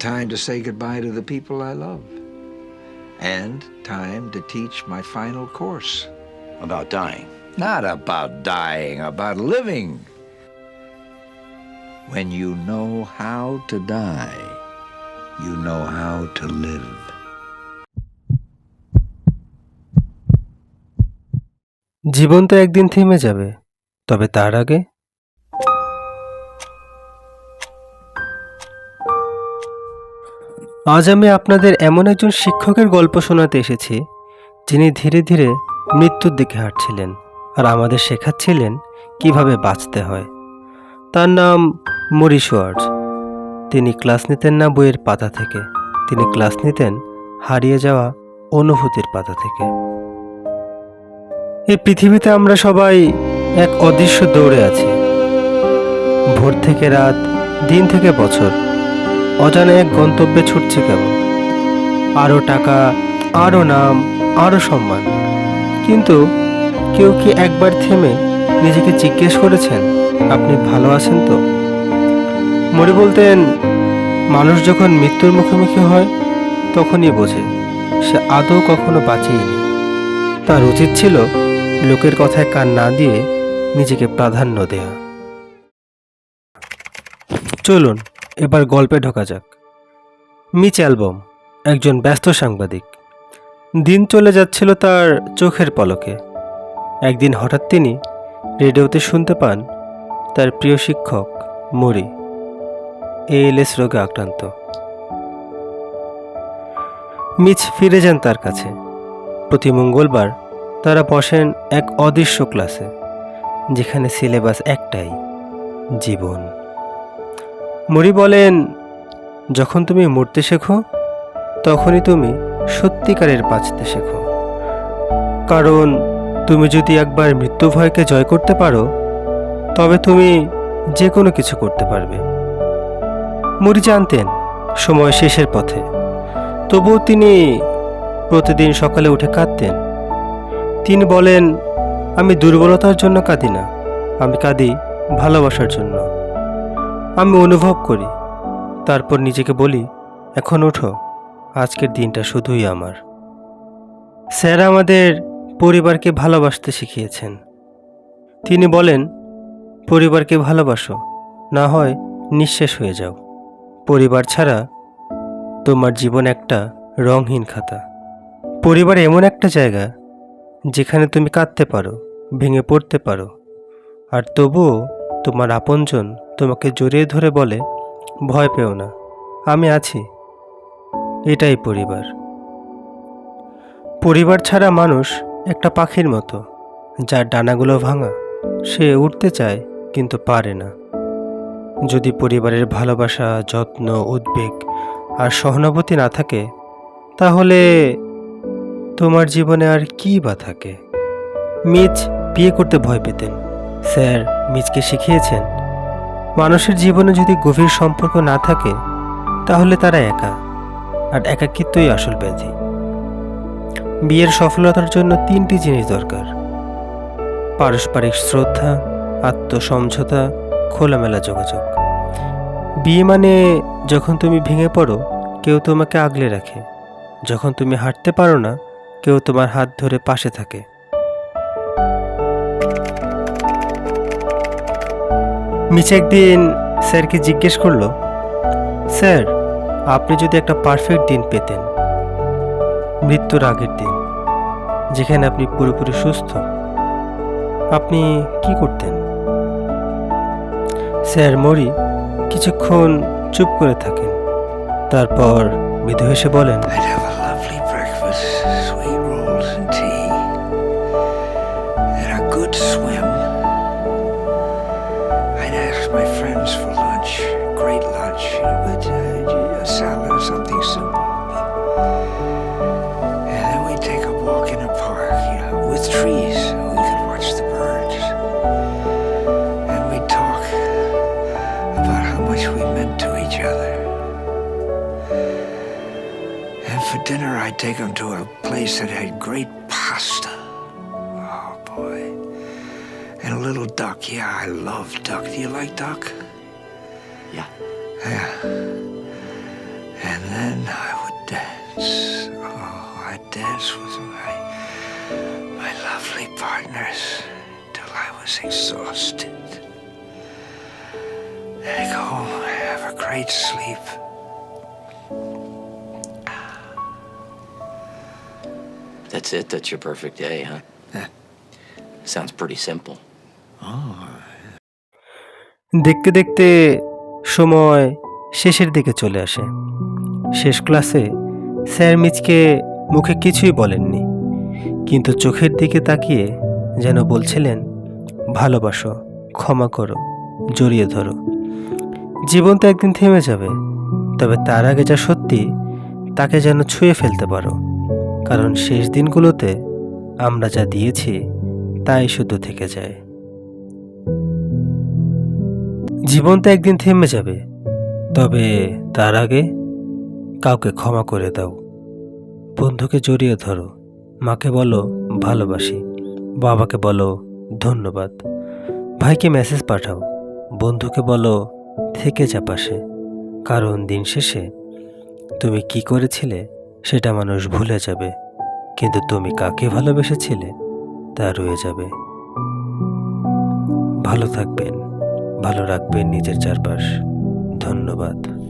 time to say goodbye to the people I love. And time to teach my final course. About dying. Not about dying, about living. When you know how to die, you know how to live. জীবন তো একদিন থেমে যাবে তবে তার আগে আজ আমি আপনাদের এমন একজন শিক্ষকের গল্প শোনাতে এসেছি, যিনি ধীরে ধীরে মৃত্যুর দিকে হাঁটছিলেন আর আমাদের শেখাচ্ছিলেন কীভাবে বাঁচতে হয়। তার নাম মরিস ওয়ার্ডস। তিনি ক্লাস নিতেন না বইয়ের পাতা থেকে। তিনি ক্লাস নিতেন হারিয়ে যাওয়া অনুভূতির পাতা থেকে। এই পৃথিবীতে আমরা সবাই এক অদৃশ্য দৌড়ে আছি। ভোর থেকে রাত, দিন থেকে বছর। অজানা এক গন্তব্যে ছুটছে কেবল আরও টাকা আরও নাম আরও সম্মান। কিন্তু কেউ কি একবার থেমে নিজেকে জিজ্ঞেস করেছেন, আপনি ভালো আছেন তো? মরি বলতেন, মানুষ যখন মৃত্যুর মুখোমুখি হয়, তখনই বোঝে, সে আদৌ কখনো বাঁচিয়েনি তার উচিত ছিল লোকের কথায় কান না দিয়ে নিজেকে প্রাধান্য দেয়া। চলুন এবার গল্পে ঢোকা যাক। মিচ অ্যালবাম, একজন ব্যস্ত সাংবাদিক। দিন চলে যাচ্ছিল তার চোখের পলকে। একদিন হঠাৎ তিনি রেডিওতে শুনতে পান তার প্রিয় শিক্ষক মরি এএলএস রোগে আক্রান্ত। মিচ ফিরে যান তার কাছে। প্রতি মঙ্গলবার তারা বসেন এক অদৃশ্য ক্লাসে, যেখানে সিলেবাস একটাই, জীবন। মরি বলেন, যখন তুমি মরতে শেখো, তখনই তুমি সত্যিকারের বাঁচতে শেখো। কারণ তুমি যদি একবার মৃত্যু ভয়কে জয় করতে পারো, তবে তুমি যে কোনো কিছু করতে পারবে। মুড়ি জানতেন, সময় শেষের পথে। তবুও তিনি প্রতিদিন সকালে উঠে কাঁদতেন। তিনি বলেন, আমি দুর্বলতার জন্য কাঁদি না, আমি কাঁদি ভালোবাসার জন্য। আমি অনুভব করি। তারপর নিজেকে বলি, এখন ওঠো, আজকের দিনটা শুধুই আমার। স্যার আমাদের পরিবারকে ভালোবাসতে শিখিয়েছেন। তিনি বলেন, পরিবারকে ভালোবাসো, না হয় নিঃশেষ হয়ে যাও। পরিবার ছাড়া তোমার জীবন একটা রঙহীন খাতা। পরিবার এমন একটা জায়গা যেখানে তুমি কাঁদতে পারো, ভেঙে পড়তে পারো, আর তবুও তোমার আপনজন তোমাকে জড়িয়ে ধরে বলে, ভয় পেও না, আমি আছি। এটাই পরিবার। পরিবার ছাড়া মানুষ একটা পাখির মতো, যার ডানাগুলো ভাঙা, সে উঠতে চায় কিন্তু পারে না। যদি পরিবারের ভালোবাসা, যত্ন, উদ্বেগ আর সহানুভূতি না থাকে, তাহলে তোমার জীবনে আর কি বা থাকে? মিচ বিয়ে করতে ভয় পেতেন। স্যার, মিচকে শিখিয়েছেন। মানুষের জীবনে যদি গভীর সম্পর্ক না থাকে, তাহলে তারা একা, আর একাকিত্বই আসল ব্যাধি। বিয়ের সফলতার জন্য তিনটি জিনিস দরকার। পারস্পরিক শ্রদ্ধা, আত্মসমঝোতা, খোলামেলা যোগাযোগ। বিয়ে মানে যখন তুমি ভেঙে পড়ো, কেউ তোমাকে আগলে রাখে। যখন তুমি হাঁটতে পারো না, কেউ তোমার হাত ধরে পাশে থাকে। মিছে একদিন স্যারকে জিজ্ঞেস করল, স্যার, আপনি যদি একটা পারফেক্ট দিন পেতেন, মৃত্যুর আগের দিন, যেখানে আপনি পুরোপুরি সুস্থ, আপনি কি করতেন? স্যার মরি কিছুক্ষণ চুপ করে থাকেন। তারপর মৃদু হেসে বলেন, I'd each other. And for dinner, I'd take them to a place that had great pasta. Oh, boy. And a little duck. Yeah, I love duck. Do you like duck? Yeah. Yeah. And then I would dance. Oh, I'd dance with my my lovely partners till I was exhausted. Then I go home and a great sleep. That's it? That's your perfect day, huh? Yeah. Sounds pretty simple. Oh, দেখতে দেখতে সময় শেষের দিকে চলে আসে শেষ ক্লাসে sir মিচকে মুখে কিছুই বলেননি কিন্তু চোখের দিকে তাকিয়ে যেন বলছিলেন ভালোবাসো ক্ষমা করো জড়িয়ে ধরো জীবন তো একদিন থেমে যাবে, তবে তার আগে যা সত্যি, তাকে যেন ছুঁয়ে ফেলতে পারো। কারণ শেষ দিনগুলোতে আমরা যা দিয়েছি, তাই শুধু থেকে যায়। জীবন তো একদিন থেমে যাবে, তবে তার আগে কাউকে ক্ষমা করে দাও। বন্ধুকে জড়িয়ে ধরো, মাকে বলো ভালোবাসি, বাবাকে বলো ধন্যবাদ, ভাইকে মেসেজ পাঠাও, বন্ধুকে বলো থেকে যা পাশে। কারণ দিন শেষে তুমি কি করেছিলে সেটা মানুষ ভুলে যাবে। কিন্তু তুমি কাকে ভালোবেসেছিলে তা রয়ে যাবে। ভালো থাকবেন, ভালো রাখবেন নিজের চারপাশ। ধন্যবাদ।